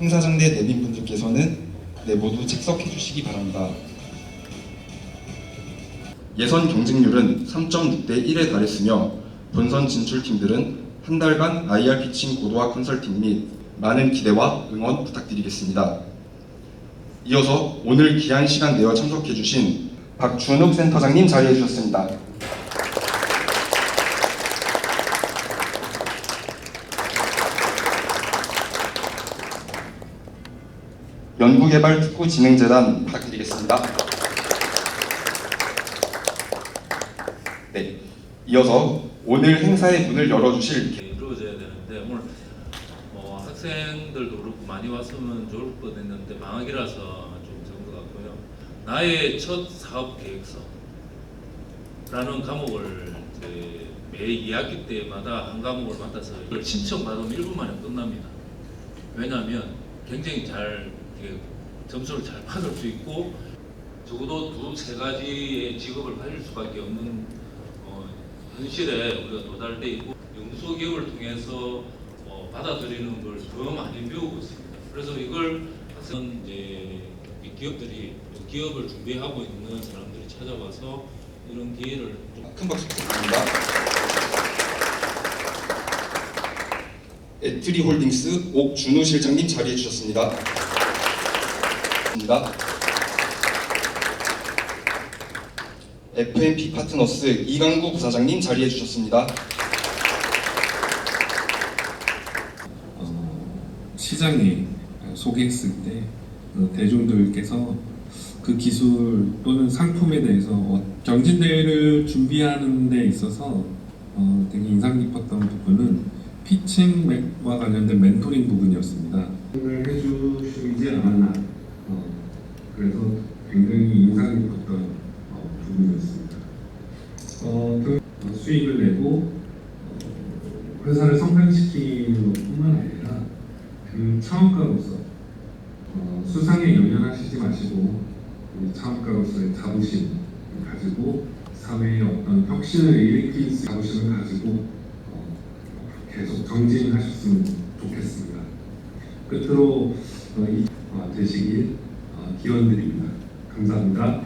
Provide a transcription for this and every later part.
행사장내 내빈분들께서는 네, 모두 착석해 주시기 바랍니다. 예선 경쟁률은 3.6대 1에 달했으며 본선 진출팀들은 한 달간 IR 피칭 고도화 컨설팅 및 많은 기대와 응원 부탁드리겠습니다. 이어서 오늘 귀한 시간 내어 참석해 주신 박준욱 센터장님 자리해 주셨습니다. 연구개발 특구진흥재단 부탁드리겠습니다. 네, 이어서 오늘 행사의 문을 열어주실 이루어져야 되는데 오늘 뭐 학생들도 그렇고 많이 왔으면 좋을 뻔했는데 방학이라서 좀 적은 것 같고요. 나의 첫 사업 계획서라는 과목을 매 2학기 때마다 한 과목을 맡아서 이걸 신청 받으면 1분 만에 끝납니다. 왜냐하면 굉장히 잘 점수를 잘 받을 수 있고 적어도 두 세 가지의 직업을 가질 수밖에 없는 어, 현실에 우리가 도달돼 있고 연구소 기업을 통해서 어, 받아들이는 걸 더 많이 배우고 있습니다. 그래서 이걸 학생 이제 이 기업들이 또 기업을 준비하고 있는 사람들이 찾아와서 이런 기회를 좀큰 박수 부탁드립니다. 에트리 홀딩스 옥준우 실장님 자리해 주셨습니다. 입니다. FMP 파트너스 이강구 부사장님 자리해 주셨습니다. 어, 시장에 소개했을 때 어, 대중들께서 그 기술 또는 상품에 대해서 어, 경진대회를 준비하는 데 있어서 어, 되게 인상 깊었던 부분은 피칭과 관련된 멘토링 부분이었습니다. 을 해주시지 않았나 어, 그래서 굉장히 인상 깊었던 어, 부분이었습니다. 어, 그 어, 수익을 내고 어, 회사를 성장시키는 것뿐만 아니라 그 창업가로서 어, 수상에 연연하시지 마시고 그 창업가로서의 자부심 가지고 사회에 어떤 혁신을 일으킬 수 자부심을 가지고 어, 계속 정진하셨으면 좋겠습니다. 끝으로 어, 이, 어, 되시길 어, 기원드립니다. 감사합니다.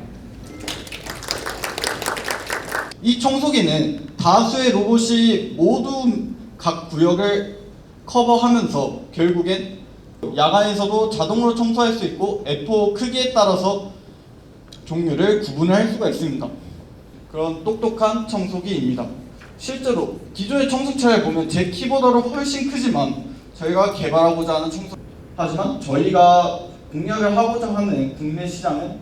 이 청소기는 다수의 로봇이 모두 각 구역을 커버하면서 결국엔 야간에서도 자동으로 청소할 수 있고 F4 크기에 따라서 종류를 구분할 수가 있습니다. 그런 똑똑한 청소기입니다. 실제로 기존의 청소차를 보면 제 키보다로 훨씬 크지만 저희가 개발하고자 하는 청소 하지만 저희가 공략을 하고자 하는 국내 시장은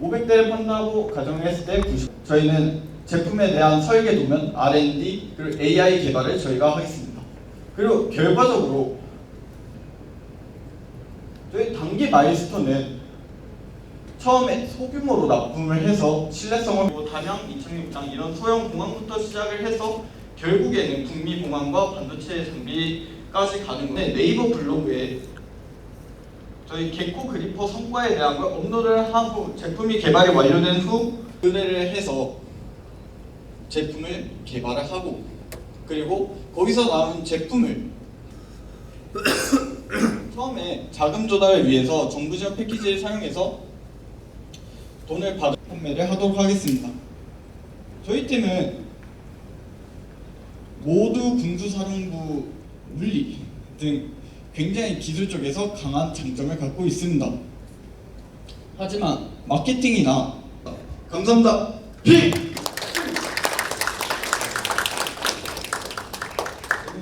500대를 판다고 가정을 했을 때 90. 저희는 제품에 대한 설계 도면, R&D 그리고 AI 개발을 저희가 하겠습니다. 그리고 결과적으로 저희 단기 마일스톤은 처음에 소규모로 납품을 해서 신뢰성을 보고 단양, 이창용장 이런 소형 공항부터 시작을 해서 결국에는 북미 공항과 반도체 장비까지 가는 건데 네이버 블로그에 저희 개코 그리퍼 성과에 대한 걸 업로드를 하고 제품이 개발이 완료된 후 의뢰를 해서 제품을 개발을 하고 그리고 거기서 나온 제품을 처음에 자금 조달을 위해서 정부 지원 패키지를 사용해서 돈을 받아 판매를 하도록 하겠습니다. 저희 팀은 모두 군수사령부 물리 등 굉장히 기술 쪽에서 강한 장점을 갖고 있습니다. 하지만 마케팅이나 감사합니다. 피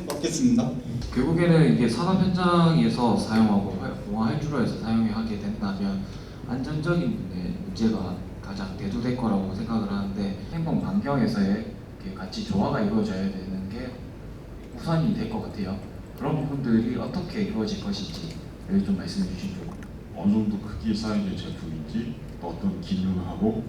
받겠습니다. 결국에는 이게 산업 현장에서 사용하고 공화 활주로에서 사용하게 된다면 안전적인 문제- 문제가 가장 대두될 거라고 생각을 하는데 행동 반경에서의 이렇게 같이 조화가 이루어져야 되는 게 우선이 될 것 같아요. 그런 부분들이 어떻게 이루어질 것인지 여기 좀 말씀해 주시죠. 어느 정도 크기의 사이즈의 제품인지 또 어떤 기능을 하고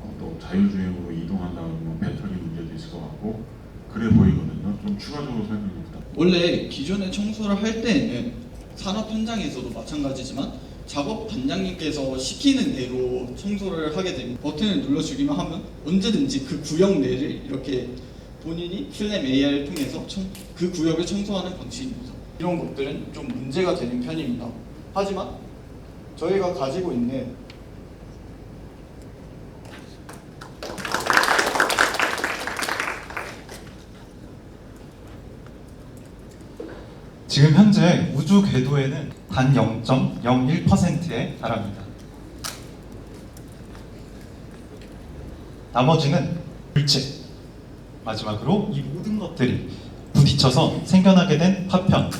어, 또 자율주행으로 이동한다는 뭐 배터리 문제도 있을 것 같고 그래 보이거든요. 좀 추가적으로 설명 좀 부탁드립니다. 원래 기존에 청소를 할 때는 산업 현장에서도 마찬가지지만 작업 단장님께서 시키는 대로 청소를 하게 됩니다. 버튼을 눌러주기만 하면 언제든지 그 구역 내를 이렇게 본인이 슬램 AI를 통해서 청- 그 구역을 청소하는 방식입니다. 이런 것들은 좀 문제가 되는 편입니다. 하지만 저희가 가지고 있는 지금 현재 우주 궤도에는 단 0.01%에 달합니다. 나머지는 물체. 마지막으로 이 모든 것들이 부딪혀서 생겨나게 된 파편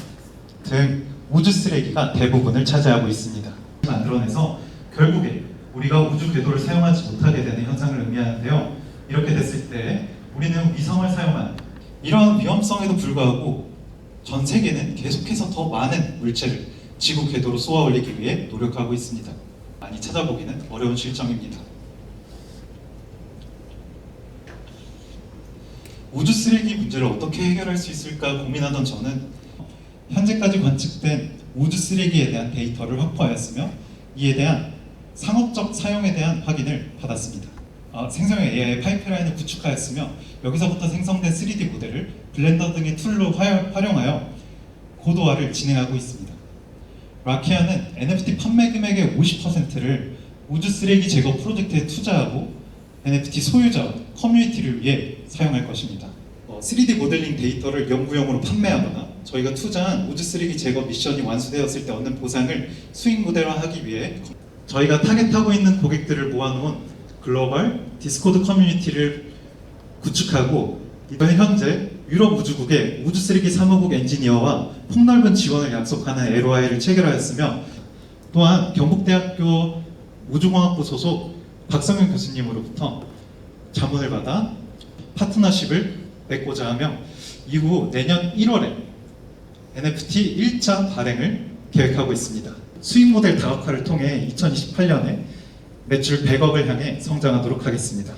등 우주 쓰레기가 대부분을 차지하고 있습니다. 만들어내서 결국에 우리가 우주 궤도를 사용하지 못하게 되는 현상을 의미하는데요. 이렇게 됐을 때 우리는 위성을 사용한 이러한 위험성에도 불구하고 전 세계는 계속해서 더 많은 물체를 지구 궤도로 쏘아 올리기 위해 노력하고 있습니다. 많이 찾아보기는 어려운 실정입니다. 우주 쓰레기 문제를 어떻게 해결할 수 있을까 고민하던 저는 현재까지 관측된 우주 쓰레기에 대한 데이터를 확보하였으며 이에 대한 상업적 사용에 대한 확인을 받았습니다. 어, 생성형 AI 파이프라인을 구축하였으며 여기서부터 생성된 3D 모델을 블렌더 등의 툴로 화- 활용하여 고도화를 진행하고 있습니다. 라키아는 NFT 판매 금액의 50%를 우주 쓰레기 제거 프로젝트에 투자하고 NFT 소유자와 커뮤니티를 위해 사용할 것입니다. 어, 3D 모델링 데이터를 연구용으로 판매하거나 저희가 투자한 우주 쓰레기 제거 미션이 완수되었을 때 얻는 보상을 수익 모델화하기 위해 저희가 타겟하고 있는 고객들을 모아놓은 글로벌 디스코드 커뮤니티를 구축하고 이번 현재 유럽 우주국의 우주 쓰레기 사무국 엔지니어와 폭넓은 지원을 약속하는 LOI를 체결하였으며 또한 경북대학교 우주공학부 소속 박성현 교수님으로부터 자문을 받아 파트너십을 맺고자 하며 이후 내년 1월에 NFT 1차 발행을 계획하고 있습니다. 수익 모델 다각화를 통해 2028년에 매출 100억을 향해 성장하도록 하겠습니다.